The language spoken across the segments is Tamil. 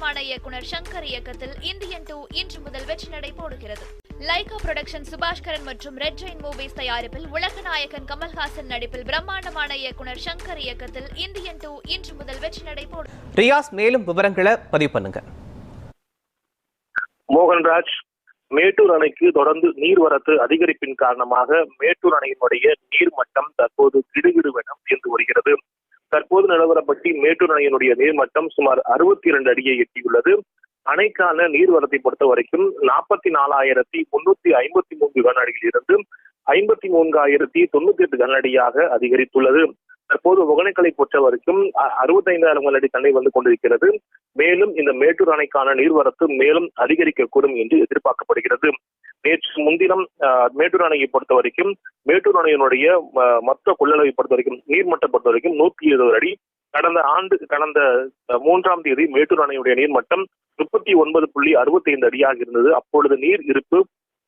பிரம்மாண்டமான இயக்குனர் சங்கர் இயக்கத்தில் இந்தியன் டூ இன்று முதல் வெற்றி நடை போடுகிறது. லைகா புரொடக்ஷன் சுபாஷ்கரன் மற்றும் ரெட் ஜெயின் மூவிஸ் தயாரிப்பில் உலக நாயகன் கமல்ஹாசன் நடிப்பில் பிரம்மாண்டமான இயக்குனர் சங்கர் இயக்கத்தில் இந்தியன் டூ இன்று முதல் வெற்றி நடை போடு ரியாஸ் மேலும் விவரங்களை பதிவு பண்ணுங்க. மோகன்ராஜ் மேட்டூர் அணைக்கு தொடர்ந்து நீர்வரத்து அதிகரிப்பின் காரணமாக மேட்டூர் அணையினுடைய நீர்மட்டம் தற்போது கிடுகிடுவென உயர்ந்து வருகிறது. தற்போது நிலவரப்பட்டி மேட்டூர் அணையினுடைய நீர்மட்டம் சுமார் அறுபத்தி இரண்டு அடியை எட்டியுள்ளது. அணைக்கான நீர்வரத்தை பொறுத்த வரைக்கும் நாற்பத்தி நாலாயிரத்தி முன்னூத்தி ஐம்பத்தி மூன்று கனஅடியில் இருந்து ஐம்பத்தி மூன்றாயிரத்தி தொண்ணூத்தி எட்டு கனஅடியாக அதிகரித்துள்ளது. தற்போது ஒகனைக்கலை பொறுத்த வரைக்கும் அறுபத்தைந்தாயிரம் கனஅடி தண்ணீர் வந்து கொண்டிருக்கிறது. மேலும் இந்த மேட்டூர் அணைக்கான நீர்வரத்து மேலும் அதிகரிக்கக்கூடும் என்று எதிர்பார்க்கப்படுகிறது. நேற்று முன்தினம் அஹ், மேட்டூர் அணையை பொறுத்த வரைக்கும் மேட்டூர் அணையினுடைய மொத்த கொள்ளளவை பொறுத்த வரைக்கும் நீர்மட்டம் பொறுத்த வரைக்கும் நூத்தி இருபது அடி. கடந்த ஆண்டு கடந்த மூன்றாம் தேதி மேட்டூர் அணையுடைய நீர்மட்டம் முப்பத்தி ஒன்பது புள்ளி அறுபத்தி ஐந்து அடியாக இருந்தது. அப்பொழுது நீர் இருப்பு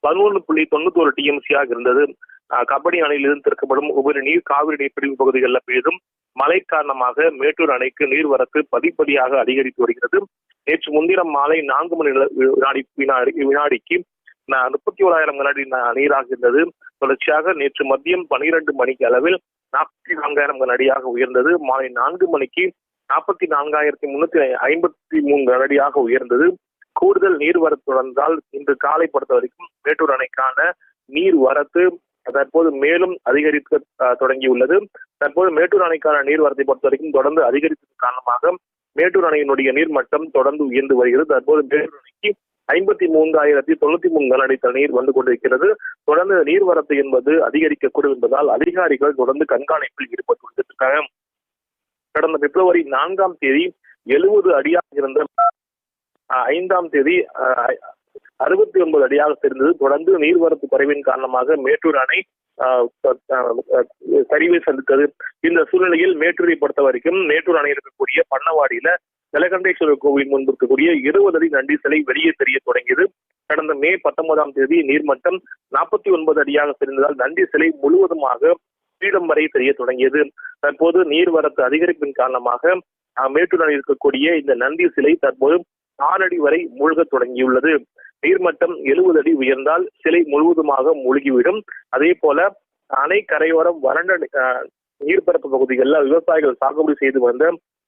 பதினொன்று புள்ளி தொண்ணூத்தோரு டிஎம்சியாக இருந்தது. அஹ், கபடி அணையிலிருந்து திறக்கப்படும் உபரி நீர் காவிரி நீர்ப்பிடிப்பு பகுதிகளில் பெய்தும் மழை காரணமாக மேட்டூர் அணைக்கு நீர்வரத்து படிப்படியாக அதிகரித்து வருகிறது. நேற்று முன்தினம் மாலை நான்கு மணி வினாடி வினாடி வினாடிக்கு முப்பத்தி ஓராயிரம் கனஅடி நீராக இருந்தது. தொடர்ச்சியாக நேற்று மதியம் பனிரெண்டு மணிக்கு அளவில் நாற்பத்தி நான்காயிரம் கனஅடியாக உயர்ந்தது. மாலை நான்கு மணிக்கு நாற்பத்தி நான்காயிரத்தி முன்னூத்தி ஐம்பத்தி மூணு கனஅடியாக உயர்ந்தது. கூடுதல் நீர்வரத்து தொடர்ந்தால் இன்று காலை பொறுத்த வரைக்கும் மேட்டூர் அணைக்கான நீர் வரத்து தற்போது மேலும் அதிகரிக்க தொடங்கியுள்ளது. தற்போது மேட்டூர் அணைக்கான நீர்வரத்தை பொறுத்த வரைக்கும் தொடர்ந்து அதிகரித்ததன் காரணமாக மேட்டூர் அணையினுடைய நீர்மட்டம் தொடர்ந்து உயர்ந்து வருகிறது. தற்போது மேட்டூர் அணைக்கு ஐம்பத்தி மூன்றாயிரத்தி தொண்ணூத்தி மூணு கனஅடி தண்ணீர் வந்து கொண்டிருக்கிறது. தொடர்ந்து நீர்வரத்து என்பது அதிகரிக்கக்கூடும் என்பதால் அதிகாரிகள் தொடர்ந்து கண்காணிப்பில் ஈடுபட்டு வந்துட்டு கடந்த பிப்ரவரி நான்காம் தேதி எழுபது அடியாக இருந்த அஹ், ஐந்தாம் தேதி அறுபத்தி ஒன்பது அடியாக தெரிந்தது. தொடர்ந்து நீர்வரத்து குறைவின் காரணமாக மேட்டூர் அணை சரிவை சந்தித்தது. இந்த சூழ்நிலையில் மேட்டூரை பொறுத்த வரைக்கும் மேட்டூர் அணையில் இருக்கக்கூடிய பண்ணவாடியில ஜலகண்டேஸ்வரர் கோவில் முன்பு இருக்கக்கூடிய இருபது அடி நண்டி சிலை வெளியே தெரிய தொடங்கியது. கடந்த மே பத்தொன்பதாம் தேதி நீர்மட்டம் நாற்பத்தி ஒன்பது அடியாக சரிந்ததால் நண்டி சிலை முழுவதுமாக பீடம் வரை தெரிய தொடங்கியது. தற்போது நீர்வரத்து அதிகரிப்பின் காரணமாக அஹ், இருக்கக்கூடிய இந்த நந்தி சிலை தற்போது ஆறு அடி வரை மூழ்கத் தொடங்கியுள்ளது. நீர்மட்டம் எழுபது அடி உயர்ந்தால் சிலை முழுவதுமாக மூழ்கிவிடும். அதே போல அணை கரையோரம் வறண்ட நீர்பரப்பு பகுதிகளில் விவசாயிகள் சாகுபடி செய்து வந்த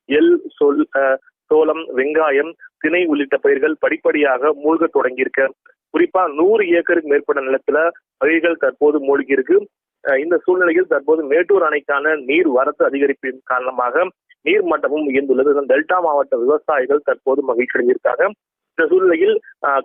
எள் சொல் அஹ், சோளம் வெங்காயம் திணை உள்ளிட்ட பயிர்கள் படிப்படியாக மூழ்க தொடங்கியிருக்கு. குறிப்பா நூறு ஏக்கருக்கு மேற்பட்ட நிலத்துல பயிர்கள் தற்போது மூழ்கி இருக்கு இந்த சூழ்நிலையில் தற்போது மேட்டூர் அணைக்கான நீர் வரத்து அதிகரிப்பின் காரணமாக நீர் மட்டமும் உயர்ந்துள்ளது. டெல்டா மாவட்ட விவசாயிகள் தற்போது மகிழ்ச்சி அடைஞ்சிருக்காங்க இந்த சூழ்நிலையில்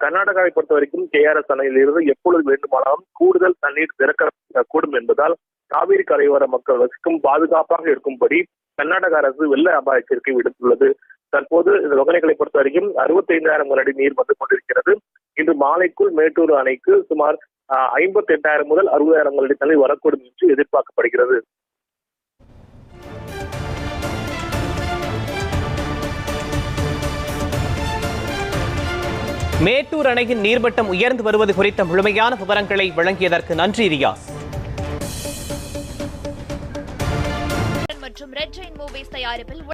கர்நாடகாவை பொறுத்த வரைக்கும் கேஆர்எஸ் அணையிலிருந்து எப்பொழுது வேண்டுமானாலும் கூடுதல் தண்ணீர் திறக்க கூடும் என்பதால் காவிரி கரையோர மக்கள் வசிக்கும் பாதுகாப்பாக இருக்கும்படி கர்நாடக அரசு வெள்ள அபாய எச்சரிக்கை விடுத்துள்ளது. தற்போது இந்த ஒகனைகளை பொறுத்த வரைக்கும் அறுபத்தைந்தாயிரம் கனடி நீர் வந்து கொண்டிருக்கிறது. இன்று மாலைக்குள் மேட்டூர் அணைக்கு சுமார் ஐம்பத்தி எட்டாயிரம் முதல் அறுபதாயிரம் கனடி தண்ணீர் வரக்கூடும் என்று எதிர்பார்க்கப்படுகிறது. மேட்டூர் அணையின் நீர்மட்டம் உயர்ந்து வருவது குறித்த முழுமையான விவரங்களை வழங்கியதற்கு நன்றி ரியாஸ். மற்றும் ரெட் ஜெயின் மூவிஸ் தயாரிப்பில்